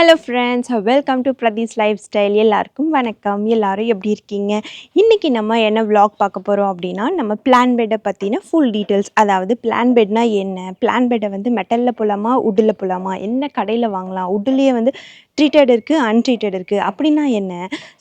Hello friends welcome to Pradees life style எல்லாருக்கும் வணக்கம். எல்லாரும் எப்படி இருக்கீங்க? இன்றைக்கி நம்ம என்ன வ்ளாக் பார்க்க போகிறோம் அப்படின்னா நம்ம பிளான் பெட்டை பற்றின ஃபுல் டீட்டெயில்ஸ் அதாவது பிளான் பெட்னா என்ன? பிளான் பெட்டை வந்து மெட்டலில் போகலாமா உட்டில் போகலாமா என்ன கடையில் வாங்கலாம்? உட்டிலேயே வந்து ட்ரீட்டட் இருக்குது அன்ட்ரீட்டட் இருக்குது அப்படின்னா என்ன?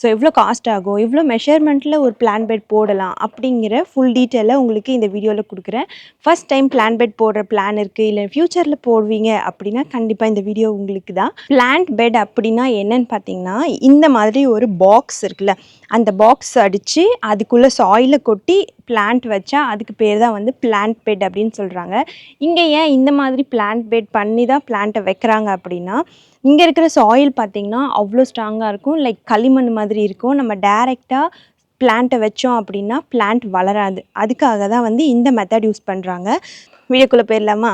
ஸோ எவ்வளோ காஸ்ட் ஆகும்? எவ்வளோ மெஷர்மெண்ட்டில் ஒரு பிளான் பெட் போடலாம்? அப்படிங்கிற ஃபுல் டீட்டெயிலை உங்களுக்கு இந்த வீடியோவில் கொடுக்குறேன். ஃபர்ஸ்ட் டைம் பிளான் பெட் போடுற பிளான் இருக்குது இல்லை ஃப்யூச்சரில் போடுவீங்க அப்படின்னா கண்டிப்பாக இந்த வீடியோ உங்களுக்கு தான். பிளான்ட் பெட் அப்படின்னா என்னன்னு பார்த்தீங்கன்னா இந்த மாதிரி ஒரு பாக்ஸ் இருக்குல்ல அந்த பாக்ஸ் அடித்து அதுக்குள்ளே சாயிலை கொட்டி பிளான்ட் வச்சா அதுக்கு பேர் தான் வந்து பிளான்ட் பெட் அப்படின்னு சொல்கிறாங்க இங்கே ஏன் இந்த மாதிரி பிளான்ட் பெட் பண்ணி தான் பிளான்ட்டை வைக்கிறாங்க அப்படின்னா இங்கே இருக்கிற சாயில் பார்த்தீங்கன்னா அவ்வளோ ஸ்ட்ராங்காக இருக்கும். லைக் களிமண் மாதிரி இருக்கும். நம்ம டைரெக்டாக பிளான்ட்டை வச்சோம் அப்படின்னா பிளான்ட் வளராது. அதுக்காக தான் வந்து இந்த மெத்தட் யூஸ் பண்ணுறாங்க வீடியோக்குள்ளே போயிடலாமா?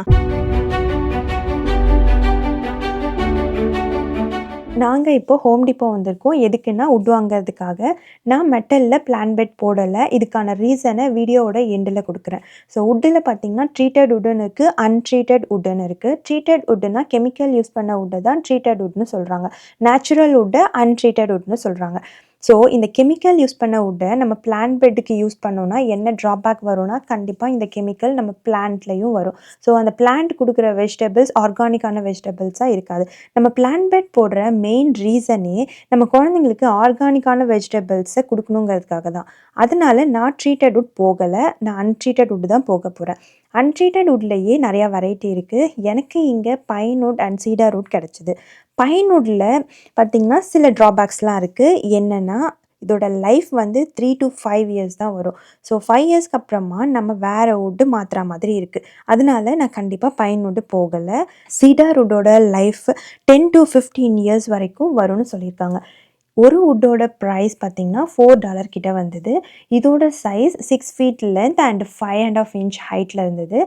நாங்கள் இப்போ ஹோம் டிப்போ வந்திருக்கோம். எதுக்குன்னா உட் வாங்கிறதுக்காக. நான் மெட்டலில் பிளான் பெட் போடலை. இதுக்கான ரீசனை வீடியோவோட எண்டில் கொடுக்குறேன். ஸோ உட்டில் பார்த்தீங்கன்னா ட்ரீட்டட் உட்டன் இருக்குது அன்ட்ரீட்டட் உட்டன் இருக்குது ட்ரீட்டட் உட்டுனா கெமிக்கல் யூஸ் பண்ண உட்டை தான் ட்ரீட்டட் உட்னு சொல்கிறாங்க நேச்சுரல் உட்டை அன்ட்ரீட்டட் உட்னு சொல்கிறாங்க ஸோ இந்த கெமிக்கல் யூஸ் பண்ண உட்டை நம்ம பிளான்ட் பெட்டுக்கு யூஸ் பண்ணோன்னா என்ன ட்ராபேக் வரும்னா கண்டிப்பாக இந்த கெமிக்கல் நம்ம பிளான்ட்லேயும் வரும். ஸோ அந்த பிளான்ட் கொடுக்குற வெஜிடபிள்ஸ் ஆர்கானிக்கான வெஜிடபிள்ஸாக இருக்காது. நம்ம பிளான்ட் பெட் போடுற மெயின் ரீசனே நம்ம குழந்தைங்களுக்கு ஆர்கானிக்கான வெஜிடபிள்ஸை கொடுக்கணுங்கிறதுக்காக தான். அதனால நான் ட்ரீட்டட் உட் போகலை நான் அன்ட்ரீட்டட் உட் தான் போக போகிறேன் அன்ட்ரீட்டட் உட்லேயே நிறையா வெரைட்டி இருக்குது எனக்கு இங்கே பைன் உட் அண்ட் சீடர் உட் கிடச்சிது. பைன் உட்டில் பார்த்திங்கன்னா சில ட்ராபேக்ஸ்லாம் இருக்குது என்னென்னா இதோட லைஃப் வந்து த்ரீ டு ஃபைவ் இயர்ஸ் தான் வரும். ஸோ ஃபைவ் இயர்ஸ்க்கு அப்புறமா நம்ம வேறு வுட்டு மாற்றுற மாதிரி இருக்குது அதனால நான் கண்டிப்பாக பைன்வுட்டு போகலை. Cedar வுட்டோட life ten to fifteen years வரைக்கும் வரும்னு சொல்லியிருக்காங்க. ஒரு வுட்டோட ப்ரைஸ் பார்த்திங்கன்னா ஃபோர் டாலர் கிட்ட வந்தது. இதோட size six feet length and five and half inch ஹைட்டில் இருந்தது.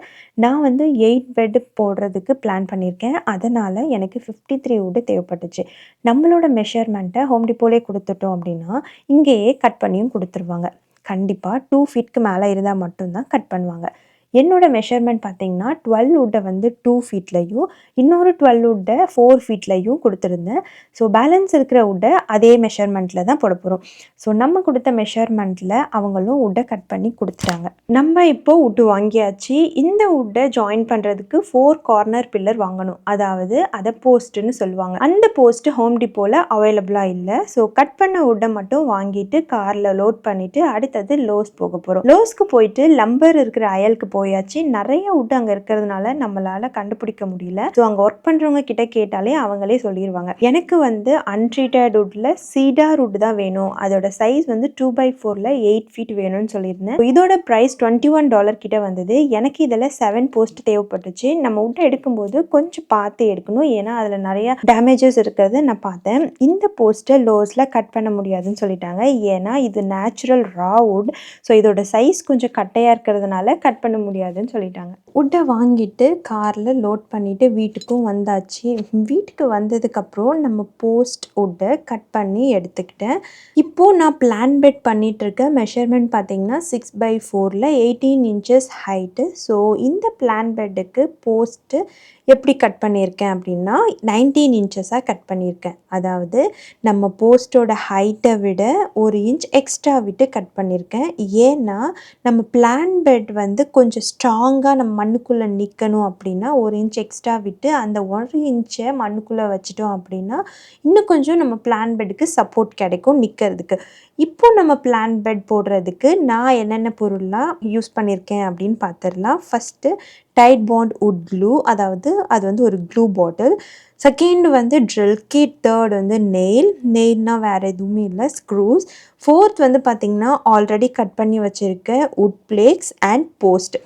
நான் வந்து எயிட் பெட் போடுறதுக்கு பிளான் பண்ணியிருக்கேன். அதனால் எனக்கு ஃபிஃப்டி த்ரீ வுட்டு தேவைப்பட்டுச்சு. நம்மளோட மெஷர்மெண்ட்டை ஹோம் டிப்போலே கொடுத்துட்டோம் அப்படின்னா இங்கேயே கட் பண்ணியும் கொடுத்துருவாங்க. கண்டிப்பாக டூ ஃபீட்க்கு மேலே இருந்தால் மட்டும்தான் கட் பண்ணுவாங்க. என்னோடய மெஷர்மெண்ட் பார்த்தீங்கன்னா டுவெல் உட்டை வந்து டூ ஃபீட்லையும் இன்னொரு டுவெல் உட்டை ஃபோர் ஃபீட்லையும் கொடுத்துருந்தேன். ஸோ பேலன்ஸ் இருக்கிற வுட்டை அதே மெஷர்மெண்ட்டில் தான் போட போகிறோம் ஸோ நம்ம கொடுத்த மெஷர்மெண்ட்டில் அவங்களும் வுட்டை கட் பண்ணி கொடுத்துட்டாங்க. நம்ம இப்போ வுட்டு வாங்கியாச்சு. இந்த உட்டை ஜாயின் பண்ணுறதுக்கு ஃபோர் கார்னர் பில்லர் வாங்கணும். அதாவது அதை போஸ்ட்டுன்னு சொல்லுவாங்க. அந்த போஸ்ட்டு ஹோம் டிப்போவில் அவைலபிளாக இல்லை. ஸோ கட் பண்ண உட்டை மட்டும் வாங்கிட்டு காரில் லோட் பண்ணிவிட்டு அடுத்தது லோஸ் போக போகிறோம் லோஸ்க்கு போயிட்டு லம்பர் இருக்கிற அயலுக்கு போயாச்சு. நிறைய வுட் அங்கே இருக்கிறதுனால நம்மளால் கண்டுபிடிக்க முடியல. ஸோ அங்கே ஒர்க் பண்ணுறவங்க கிட்ட கேட்டாலே அவங்களே சொல்லிடுவாங்க எனக்கு வந்து அன்ட்ரீட்டட் வுட்டில் சீடார் வுட் தான் வேணும். அதோட சைஸ் வந்து டூ பை ஃபோரில் எயிட் ஃபீட் வேணும்னு சொல்லியிருந்தேன். இதோட ப்ரைஸ் டுவெண்ட்டி ஒன் டாலர் கிட்ட வந்தது. எனக்கு இதில் செவன் போஸ்ட் தேவைப்பட்டுச்சு. நம்ம வுட்டை எடுக்கும்போது கொஞ்சம் பார்த்து எடுக்கணும். ஏன்னா அதில் நிறைய டேமேஜஸ் இருக்கிறத நான் பார்த்தேன். இந்த போஸ்ட்டை லோஸில் கட் பண்ண முடியாதுன்னு சொல்லிட்டாங்க. ஏன்னா இது நேச்சுரல் ரா வுட் ஸோ இதோட சைஸ் கொஞ்சம் கட்டையாக இருக்கிறதுனால கட் பண்ண முடியாதுன்னு சொல்லிட்டாங்க. உட்டை வாங்கிட்டு காரில் லோட் பண்ணிவிட்டு வீட்டுக்கும் வந்தாச்சு. வீட்டுக்கு வந்ததுக்கப்புறம் நம்ம போஸ்ட் உட்டை கட் பண்ணி எடுத்துக்கிட்டேன். இப்போது நான் பிளான் பெட் பண்ணிகிட்ருக்க மெஷர்மெண்ட் பார்த்தீங்கன்னா சிக்ஸ் பை ஃபோரில் எயிட்டீன் இன்ச்சஸ் ஹைட்டு ஸோ இந்த பிளான் பெட்டுக்கு போஸ்ட்டு எப்படி கட் பண்ணியிருக்கேன் அப்படின்னா நைன்டீன் இன்ச்சஸாக கட் பண்ணியிருக்கேன். அதாவது நம்ம போஸ்ட்டோட ஹைட்டை விட ஒரு இன்ச் எக்ஸ்ட்ரா விட்டு கட் பண்ணியிருக்கேன். ஏன்னா நம்ம பிளான் பெட் வந்து கொஞ்சம் ஸ்ட்ராங்காக நம்ம மண்ணுக்குள்ளே நிற்கணும் அப்படின்னா ஒரு இன்ச் எக்ஸ்ட்ரா விட்டு அந்த ஒரு இன்ச்சை மண்ணுக்குள்ளே வச்சிட்டோம் அப்படின்னா இன்னும் கொஞ்சம் நம்ம பிளான் பெட்டுக்கு சப்போர்ட் கிடைக்கும் நிற்கிறதுக்கு இப்போ நம்ம பிளான் பெட் போடுறதுக்கு நான் என்னென்ன பொருள்லாம் யூஸ் பண்ணியிருக்கேன் அப்படின்னு பார்த்துடலாம். First Titebond wood glue அதாவது அது வந்து ஒரு க்ளூ பாட்டில் செகண்ட் வந்து ட்ரில் கிட் தேர்ட் வந்து நெயில் நெயில்னால் வேறு எதுவுமே இல்லை ஸ்க்ரூஸ் ஃபோர்த் வந்து பார்த்திங்கன்னா ஆல்ரெடி கட் பண்ணி வச்சுருக்க உட் பிளேக்ஸ் அண்ட் போஸ்ட்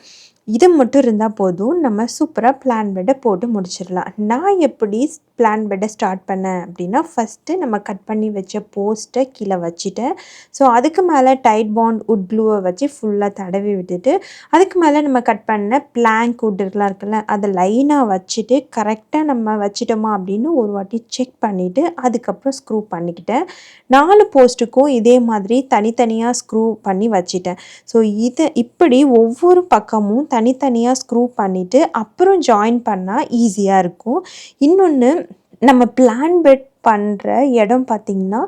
இது மட்டும் இருந்தால் போதும் நம்ம சூப்பராக பிளான் பெட்டை போட்டு முடிச்சிடலாம். நான் எப்படி பிளான் பெட்டை ஸ்டார்ட் பண்ணேன் அப்படின்னா ஃபஸ்ட்டு நம்ம கட் பண்ணி வச்ச போஸ்ட்டை கீழே வச்சுட்டேன். ஸோ அதுக்கு மேலே டைட் பாண்ட் உட் க்ளூவை வச்சு ஃபுல்லாக தடவி விட்டுட்டு அதுக்கு மேலே நம்ம கட் பண்ண பிளாங்க் உட் இருக்கலாம் இருக்குல்ல அதை லைனாக வச்சுட்டு கரெக்டாக நம்ம வச்சிட்டோமா அப்படின்னு ஒரு வாட்டி செக் பண்ணிவிட்டு அதுக்கப்புறம் ஸ்க்ரூ பண்ணிக்கிட்டேன். நாலு போஸ்ட்டுக்கும் இதே மாதிரி தனித்தனியாக ஸ்க்ரூ பண்ணி வச்சிட்டேன். ஸோ இதை இப்படி ஒவ்வொரு பக்கமும் தனித்தனியாக ஸ்க்ரூ பண்ணிவிட்டு அப்புறம் ஜாயின் பண்ணால் ஈஸியாக இருக்கும். இன்னொன்று நம்ம பிளான் பெட் பண்ணுற இடம் பார்த்திங்கன்னா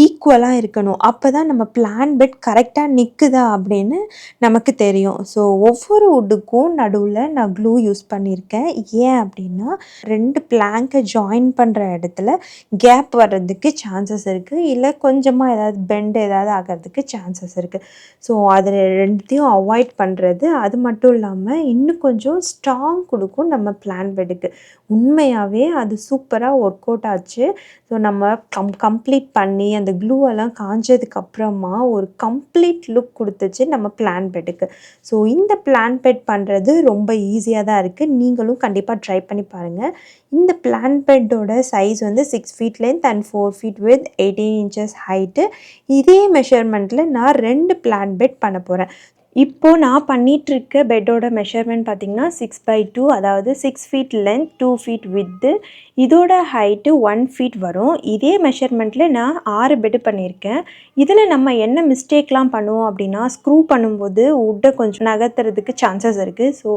ஈக்குவலாக இருக்கணும். அப்போ தான் நம்ம பிளான் பெட் கரெக்டாக நிற்குதா அப்படின்னு நமக்கு தெரியும். ஸோ ஒவ்வொரு வுட்டுக்கும் நடுவில் நான் க்ளூ யூஸ் பண்ணியிருக்கேன். ஏன் அப்படின்னா ரெண்டு பிளாங்கை ஜாயின் பண்ணுற இடத்துல கேப் வர்றதுக்கு சான்சஸ் இருக்குது இல்லை கொஞ்சமாக ஏதாவது பெண்ட் ஏதாவது ஆகிறதுக்கு சான்சஸ் இருக்குது ஸோ அதில் ரெண்டுத்தையும் அவாய்ட் பண்ணுறது அது மட்டும் இல்லாமல் இன்னும் கொஞ்சம் ஸ்ட்ராங் கொடுக்கும் நம்ம பிளான் பெட்டுக்கு உண்மையாகவே அது சூப்பராக ஒர்க் அவுட் ஆச்சு. ஸோ நம்ம கம் கம்ப்ளீட் பண்ணி அந்த க்ளூ எல்லாம் காஞ்சதுக்கப்புறமா ஒரு கம்ப்ளீட் லுக் கொடுத்துச்சு நம்ம பிளான் பெட்டுக்கு ஸோ இந்த பிளான் பெட் பண்ணுறது ரொம்ப ஈஸியாக தான் இருக்குது நீங்களும் கண்டிப்பாக ட்ரை பண்ணி பாருங்கள் இந்த பிளான் பெட்டோட சைஸ் வந்து six feet length and four feet with eighteen inches height இதே மெஷர்மெண்ட்டில் நான் ரெண்டு பிளான் பெட் பண்ண போகிறேன் இப்போது நான் பண்ணிகிட்ருக்க பெட்டோட மெஷர்மெண்ட் பார்த்திங்கன்னா சிக்ஸ் பை டூ அதாவது six feet length two feet with இதோட ஹைட்டு ஒன் ஃபீட் வரும். இதே மெஷர்மெண்ட்டில் நான் ஆறு பெட்டு பண்ணியிருக்கேன். இதில் நம்ம என்ன மிஸ்டேக்லாம் பண்ணுவோம் அப்படின்னா ஸ்க்ரூ பண்ணும்போது உட்டை கொஞ்சம் நகர்த்துறதுக்கு சான்சஸ் இருக்குது ஸோ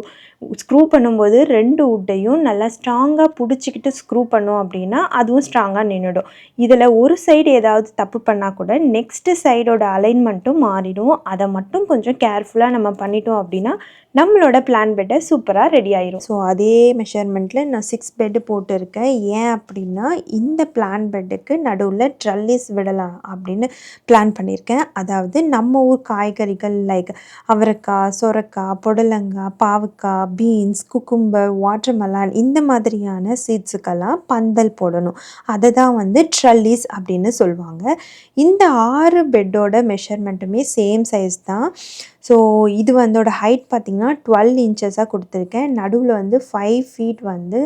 ஸ்க்ரூ பண்ணும்போது ரெண்டு உட்டையும் நல்லா ஸ்ட்ராங்காக பிடிச்சிக்கிட்டு ஸ்க்ரூ பண்ணோம் அப்படின்னா அதுவும் ஸ்ட்ராங்காக நின்றுடும் இதில் ஒரு சைடு ஏதாவது தப்பு பண்ணால் கூட நெக்ஸ்ட்டு சைடோட அலைன்மெண்ட்டும் மாறிடும். அதை மட்டும் கொஞ்சம் கேர்ஃபுல்லாக நம்ம பண்ணிட்டோம் அப்படின்னா நம்மளோட பிளான் பெட்டை சூப்பராக ரெடி ஆயிரும். ஸோ அதே மெஷர்மெண்ட்டில் நான் சிக்ஸ் பெட்டு போட்டிருக்கேன். ஏன் அப்படின்னா இந்த பிளான் பெட்டுக்கு நடுவில் ட்ரல்லிஸ் விடலாம் அப்படின்னு பிளான் பண்ணியிருக்கேன் அதாவது நம்ம ஊர் காய்கறிகள் லைக் அவரைக்காய் சொரக்காய் புடலங்காய் பாவக்காய் பீன்ஸ் குக்கும்பர் வாட்டர்மெலான் இந்த மாதிரியான சீட்ஸுக்கெல்லாம் பந்தல் போடணும். அதை தான் வந்து ட்ரல்லிஸ் அப்படின்னு சொல்லுவாங்க. இந்த ஆறு பெட்டோட மெஷர்மெண்ட்டுமே சேம் சைஸ் தான். ஸோ இது வந்தோட ஹைட் பார்த்திங்கன்னா டுவெல் இன்ச்சஸாக கொடுத்துருக்கேன். நடுவில் வந்து ஃபைவ் ஃபீட் வந்து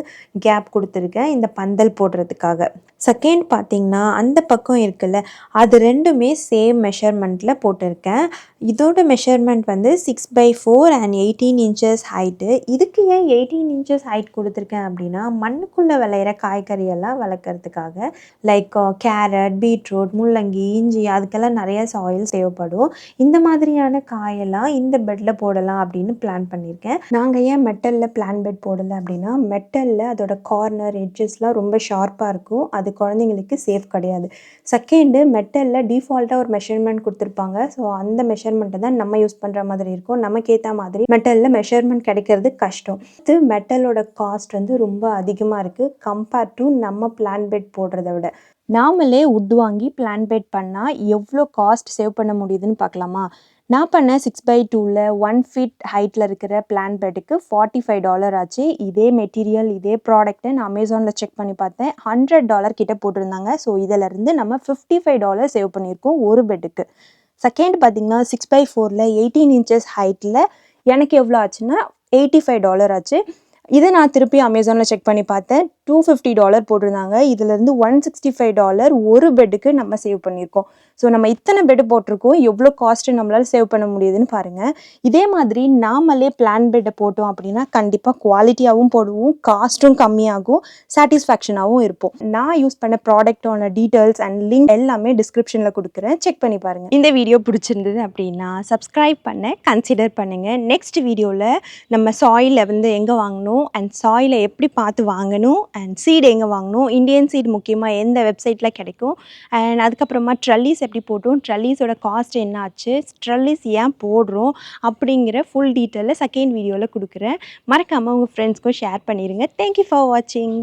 கேப் கொடுத்துருக்கேன் இந்த பந்தல் போடுறதுக்காக. செகண்ட் பார்த்திங்கன்னா அந்த பக்கம் இருக்குல்ல அது ரெண்டுமே சேம் மெஷர்மெண்ட்டில் போட்டிருக்கேன். இதோட மெஷர்மெண்ட் வந்து six by four and eighteen inches height இதுக்கு ஏன் எயிட்டீன் இன்ச்சஸ் ஹைட் கொடுத்துருக்கேன் அப்படின்னா மண்ணுக்குள்ளே விளையிற காய்கறியெல்லாம் வளர்க்குறதுக்காக லைக் கேரட் uh, பீட்ரூட் முள்ளங்கி இஞ்சி அதுக்கெல்லாம் நிறைய சாயில் தேவைப்படும். இந்த மாதிரியான காயெல்லாம் இந்த பெட்டில் போடலாம் அப்படின்னு பிளான் பண்ணியிருக்கேன் நாங்கள் ஏன் மெட்டலில் பிளான் பெட் போடலை அப்படின்னா மெட்டலில் அதோட கார்னர் எட்ஜஸ்லாம் ரொம்ப ஷார்ப்பாக இருக்கும். அது குழந்தைங்களுக்கு சேஃப் கிடையாது. செகண்டு மெட்டலில் டிஃபால்ட்டாக ஒரு மெஷர்மெண்ட் கொடுத்துருப்பாங்க. ஸோ அந்த மெஷர்மெண்ட்டை தான் நம்ம யூஸ் பண்ணுற மாதிரி இருக்கும். நமக்கு ஏற்ற மாதிரி மெட்டலில் மெஷர்மெண்ட் கிடைக்கிறது கஷ்டம். இது மெட்டலோட காஸ்ட் வந்து ரொம்ப அதிகமாக இருக்குது கம்பேர்ட் டு நம்ம பிளான் பெட் போடுறத விட. நாமளே உட் வாங்கி பிளான் பெட் பண்ணால் எவ்வளோ காஸ்ட் சேவ் பண்ண முடியுதுன்னு பார்க்கலாமா? நான் பண்ண சிக்ஸ் பை டூவில் ஒன் ஃபீட் ஹைட்டில் இருக்கிற பிளான் பெட்டுக்கு ஃபார்ட்டி ஃபைவ் டாலர் ஆச்சு. இதே மெட்டீரியல் இதே ப்ராடக்ட்டு நான் அமேசானில் செக் பண்ணி பார்த்தேன். ஹண்ட்ரட் டாலர் கிட்டே போட்டிருந்தாங்க. ஸோ இதிலேருந்து நம்ம ஃபிஃப்டி ஃபைவ் டாலர் சேவ் பண்ணியிருக்கோம் ஒரு பெட்டுக்கு செகண்ட் பார்த்திங்கன்னா சிக்ஸ் பை ஃபோரில் எயிட்டீன் இன்ச்சஸ் ஹைட்டில் எனக்கு எவ்வளோ ஆச்சுன்னா எயிட்டி ஃபைவ் டாலர் ஆச்சு. இதை நான் திருப்பி அமேசானில் செக் பண்ணி பார்த்தேன். டூ ஃபிஃப்டி டாலர் போட்டிருந்தாங்க. இதுலேருந்து ஒன் சிக்ஸ்டி ஃபைவ் டாலர் ஒரு பெட்டுக்கு நம்ம சேவ் பண்ணியிருக்கோம். ஸோ நம்ம இத்தனை பெட்டு போட்டிருக்கோம். எவ்வளோ காஸ்ட்டு நம்மளால் சேவ் பண்ண முடியுதுன்னு பாருங்கள் இதே மாதிரி நாமளே பிளான் பெட்டை போட்டோம் அப்படின்னா கண்டிப்பாக குவாலிட்டியாகவும் போடுவோம். காஸ்ட்டும் கம்மியாகும். சாட்டிஸ்ஃபேக்ஷனாகவும் இருப்போம். நான் யூஸ் பண்ண ப்ராடக்டோட டீட்டெயில்ஸ் அண்ட் லிங்க் எல்லாமே டிஸ்கிரிப்ஷனில் கொடுக்குறேன். செக் பண்ணி பாருங்கள் இந்த வீடியோ பிடிச்சிருந்தது அப்படின்னா சப்ஸ்கிரைப் பண்ண கன்சிடர் பண்ணுங்கள் நெக்ஸ்ட் வீடியோவில் நம்ம சாயிலை வந்து எங்கே வாங்கணும்? அண்ட் சாயிலை எப்படி பார்த்து வாங்கணும்? அண்ட் சீடு எங்கே வாங்கணும்? இந்தியன் சீடு முக்கியமாக எந்த வெப்சைட்டில் கிடைக்கும்? அண்ட் அதுக்கப்புறமா ட்ரல்லிஸ் எப்படி போட்டோம்? ட்ரல்லிஸோட காஸ்ட் என்ன ஆச்சு ட்ரல்லிஸ் ஏன் போடுறோம்? அப்படிங்கிற ஃபுல் டீட்டெயிலை செகண்ட் வீடியோவில் கொடுக்குறேன். மறக்காமல் உங்கள் ஃப்ரெண்ட்ஸ்க்கும் ஷேர் பண்ணிடுங்க தேங்க்யூ ஃபார் வாட்சிங்